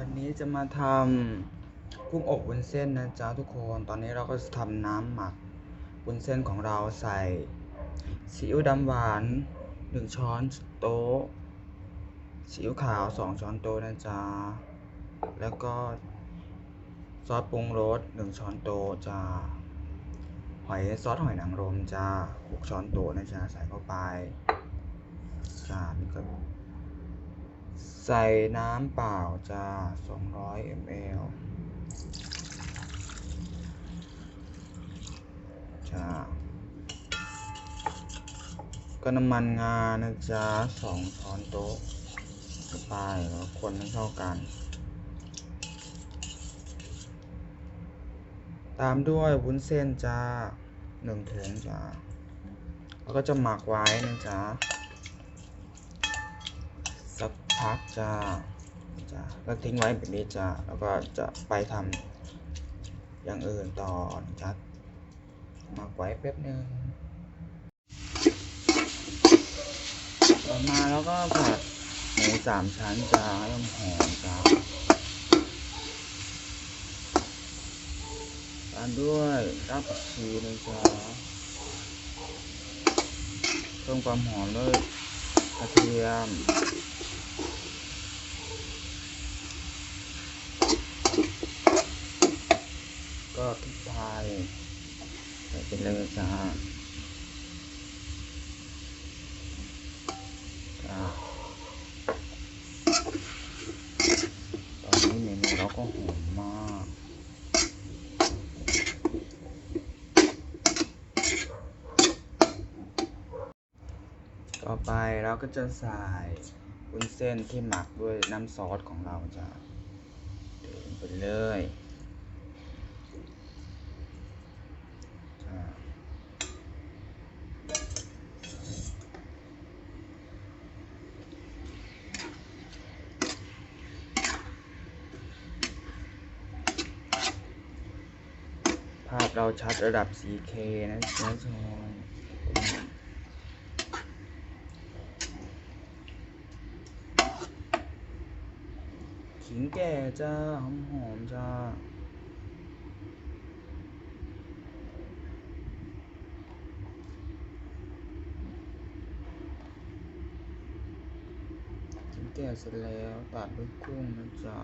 วันนี้จะมาทำกุ้งอบวุ้นเส้นนะจ๊ะทุกคน ตอนนี้เราก็จะทำน้ำหมักวุ้นเส้นของเราใส่ซีอิ๊วดำหวานหนึ่งช้อนโต๊ะซีอิ๊วขาวสองช้อนโต๊ะนะจ๊ะ แล้วก็ซอสปรุงรสหนึ่งช้อนโต๊ะจ้าหอยซอสหอยนางรมจ้าหกช้อนโต๊ะนะจ๊ะใส่เข้าไปจ้าแล้วก็ ใส่น้ำเปล่าจ้า 200 ml จ้า ก็น้ำมันงานะจ๊ะ2ช้อนโต๊ะไปแล้วคนให้เข้ากัน ตามด้วยวุ้นเส้นจ้าหนึ่งถุงจ้า แล้วก็จะหมักไว้นะจ๊ะสัก พักจะจะแล้วทิ้งไว้แบบนี้จะแล้วก็จะไปทำอย่างอื่นต่อนะจ๊ะหมักไว้แป๊บนึงต่อมาแล้วก็ผัดหมูสามชั้นจ้าให้หอมจ้าตามด้วยรากผักชีนะจ๊ะเพิ่มความหอมด้วยกระเทียม ก็พริกไทยใส่ไปเลยจ้าจ้าตอนนี้เมนูเราก็หอมมากต่อไปเราก็จะใส่วุ้นเส้นที่หมักด้วยน้ำซอสของเราจะเทลงไปเลยจ้ะภาพเราชัดระดับ 4K นะจ๊ะทุกคนขิงแก่จ้า หอมหอมๆจ้าขิงแก่เสร็จแล้วตัดด้วยกุ้งนะจ๊ะ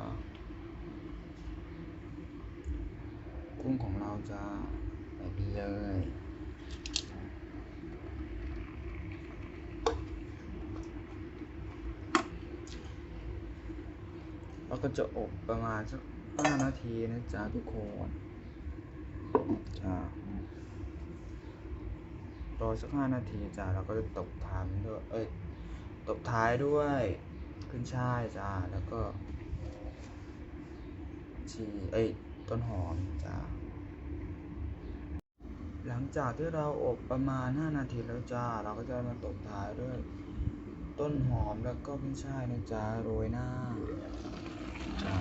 กุ้งของเราจะใส่ไปเลยแล้วก็จะอบประมาณสักห้านาทีนะจ๊ะทุกคนจ้ารอสักห้านาทีจ้ะแล้วก็จะตบท้ายด้วยเอ้ยตบท้ายด้วยขึ้นช่ายจ้าแล้วก็ชีเอ้ย ต้นหอมจ้าหลังจากที่เราอบประมาณ 5 นาทีแล้วจ้า เราก็จะมาตบท้ายด้วย ต้นหอมแล้วก็ขึ้นช่ายนะจ้าโรยหน้าจ้า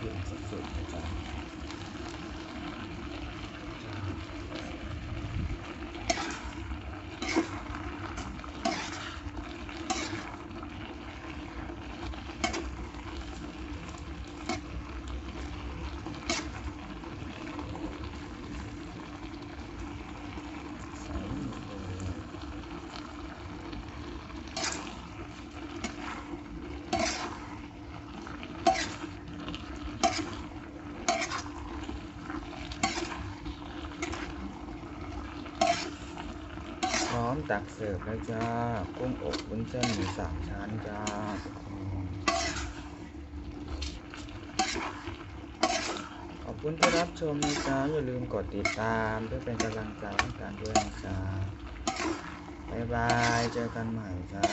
กลิ่นสุดๆนะจ๊ะ ใส่หมดเลยพร้อ มตักเสิร์ฟแล้วจ้ากุ้งอบวุ้นเส้นหมูสามชั้นจ้าขอบคุณที่รับชมนะจ๊ะอย่าลืมกดติดตามเพื่อเป็นกำลังใจให้กันด้วยนะจ๊ะบ๊ายบาย เจอกันใหม่จ้า